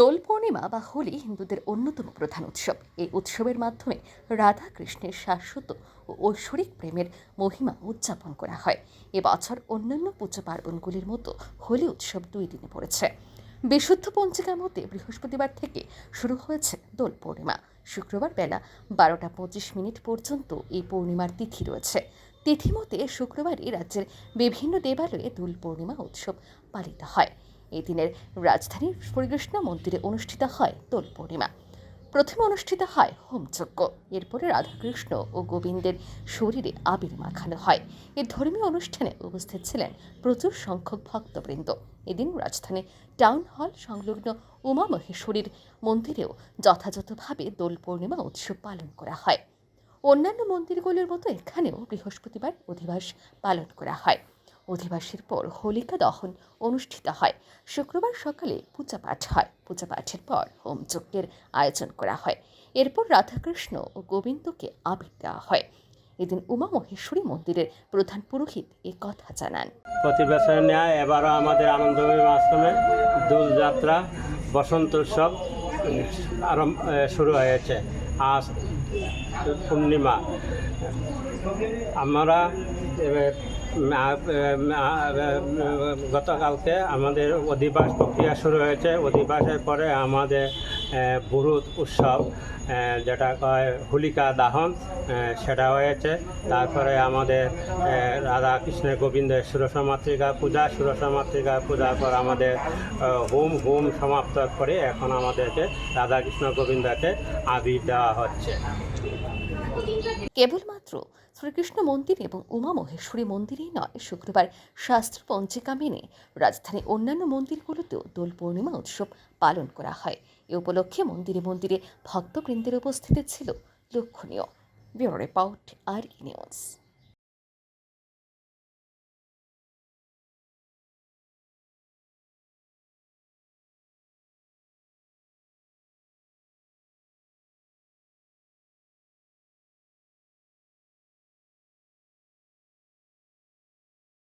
দোল পূর্ণিমা বা হোলি হিন্দুদের অন্যতম প্রধান উৎসব। এই উৎসবের মাধ্যমে রাধা কৃষ্ণের শাশ্বত ও ঐশ্বরিক প্রেমের মহিমা উদযাপন করা হয়। এবছর অন্যান্য পুজো পার্বণগুলির মতো হোলি উৎসব দুই দিনে পড়েছে। বিশুদ্ধ পঞ্জিকার মতে বৃহস্পতিবার থেকে শুরু হয়েছে দোল পূর্ণিমা। শুক্রবার বেলা বারোটা পঁচিশ মিনিট পর্যন্ত এই পূর্ণিমার তিথি রয়েছে। তিথি মতে শুক্রবারই রাজ্যের বিভিন্ন দেবালয়ে দোল পূর্ণিমা উৎসব পালিত হয়। এই দিনের রাজধানীর শ্রীকৃষ্ণ মন্দিরে অনুষ্ঠিত হয় দোল পূর্ণিমা। প্রথমে অনুষ্ঠিত হয় হোমযজ্ঞ। এরপরে রাধাকৃষ্ণ ও গোবিন্দের শরীরে আবির মাখানো হয়। এই ধর্মীয় অনুষ্ঠানে উপস্থিত ছিলেন প্রচুর সংখ্যক ভক্তবৃন্দ। এদিন রাজধানী টাউন হল সংলগ্ন উমা মহেশ্বরীর মন্দিরেও যথাযথভাবে দোল পূর্ণিমা উৎসব পালন করা হয়। অন্যান্য মন্দিরগুলোর মতো এখানেও বৃহস্পতিবার অধিবাস পালন করা হয়। অধিবাসের পর হোলিকা দহন অনুষ্ঠিত হয়। শুক্রবার সকালে পূজা পাঠ হয়। পূজা পাঠের পর হোমযজ্ঞের আয়োজন করা হয়। এরপর রাধাকৃষ্ণ ও গোবিন্দকে আবির দেওয়া হয়। এদিন উমা মহেশ্বরী মন্দিরের প্রধান পুরোহিত এ কথা জানান। প্রতি বছর ন্যায় এবারও আমাদের আনন্দময়ী আশ্রমে দোলযাত্রা, বসন্ত উৎসব আরম্ভ শুরু হয়েছে। আজ পূর্ণিমা। আমরা গতকালকে আমাদের অধিবাস প্রক্রিয়া শুরু হয়েছে। অধিবাসের পরে আমাদের বুরুদ উৎসব যেটা কয় হোলিকা দাহন সেটা হয়েছে। তারপরে আমাদের রাধা কৃষ্ণের গোবিন্দের সুরসা মাতৃকা পূজা সুরসা মাতৃকা পূজার পর আমাদের হোম হোম সমাপ্ত করে এখন আমাদেরকে রাধা কৃষ্ণ গোবিন্দকে আবির দেওয়া হচ্ছে। কেবলমাত্র শ্রীকৃষ্ণ মন্দির এবং উমা মহেশ্বরী মন্দিরেই নয়, শুক্রবার শাস্ত্র পঞ্জিকা মেনে রাজধানীর অন্যান্য মন্দিরগুলোতেও দোল পূর্ণিমা উৎসব পালন করা হয়। এ উপলক্ষে মন্দিরে মন্দিরে ভক্তবৃন্দের উপস্থিতি ছিল। লক্ষণীয়। Bureau report, R news.